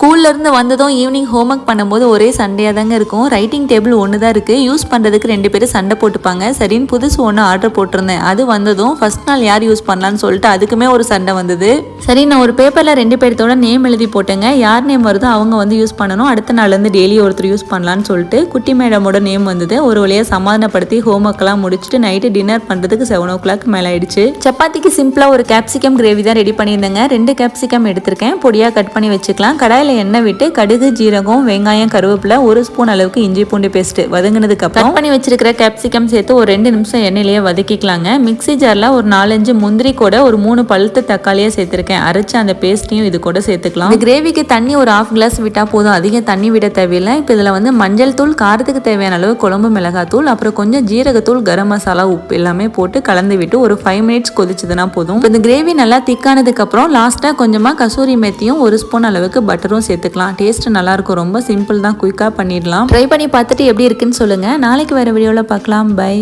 ஸ்கூல்லேருந்து வந்ததும் evening homework பண்ணும்போது ஒரே சண்டையாக தாங்க இருக்கும். ரைட்டிங் டேபிள் ஒன்று தான் இருக்குது யூஸ் பண்ணுறதுக்கு ரெண்டு பேரும் சண்டை போட்டுப்பாங்க. சரின்னு புதுசு ஒன்று ஆர்டர் போட்டிருந்தேன். அது வந்ததும் ஃபர்ஸ்ட் நாள் யார் யூஸ் பண்ணலான்னு சொல்லிட்டு அதுக்குமே ஒரு சண்டை வந்தது. சரி நான் ஒரு பேப்பரில் ரெண்டு பேர்த்தோட நேம் எழுதி போட்டேங்க. யார் நேம் வருதோ அவங்க வந்து யூஸ் பண்ணணும். அடுத்த நாள்லேருந்து டெய்லி ஒருத்தர் யூஸ் பண்ணலான்னு சொல்லிட்டு குட்டி மேடமோட நேம் வந்தது. ஒரு வழியாக சமாதானப்படுத்தி ஹோம்ஒர்க்லாம் முடிச்சுட்டு நைட்டு டின்னர் பண்ணுறதுக்கு செவன் ஓ கிளாக் மேலே ஆயிடுச்சு. சப்பாத்திக்கு சிம்பிளாக ஒரு கேப்சிகம் கிரேவி தான் ரெடி பண்ணியிருந்தேங்க. ரெண்டு கேப்சிகம் எடுத்திருக்கேன். பொடியாக கட் பண்ணி வச்சுக்கலாம். கடாயில் எண்ணெய் விட்டு கடுகு ஜீரகம் வெங்காயம் கருவேப்பிலை ஒரு ஸ்பூன் அளவுக்கு இஞ்சி பூண்டு பேஸ்ட் வதங்கினதுக்கு அப்புறம் பண்ணி வச்சிருக்கிற கேப்சிகம் சேர்த்து ஒரு ரெண்டு நிமிஷம் எண்ணெயிலேயே வதக்கிக்கலாங்க. மிக்ஸி ஜாரில் ஒரு நாலஞ்சு முந்திரி கூட ஒரு மூணு பழுத்த தக்காளியாக சேர்த்துருக்கேன். அரைச்சு அந்த பேஸ்ட்டையும் இது கூட சேர்த்துக்கலாம். கிரேவிக்கு தண்ணி ஒரு ஹாஃப் கிளாஸ் விட்டால் போதும். அதிகம் தண்ணி விட தேவையில்லை. இப்போ இதில் வந்து மஞ்சள் தூள் காரத்துக்கு தேவையான அளவு குழம்பு மிளகாத்தூள் அப்புறம் கொஞ்சம் ஜீரகத்தூள் கரம் மசாலா உப்பு எல்லாமே போட்டு கலந்து விட்டு ஒரு ஃபைவ் மினிட்ஸ் கொதிச்சதுன்னா போதும். இந்த கிரேவி நல்லா திக்கானதுக்கு அப்புறம் லாஸ்ட்டாக கொஞ்சமாக கசூரி மெத்தியும் ஒரு ஸ்பூன் அளவுக்கு பட்டரும் சேர்த்துக்கலாம். டேஸ்ட் நல்லா இருக்கும் ரொம்ப சிம்பிள் தான். குயிக்காக பண்ணிடலாம். ட்ரை பண்ணி பார்த்துட்டு எப்படி இருக்குன்னு சொல்லுங்க. நாளைக்கு வர வீடியோவில் பார்க்கலாம். பை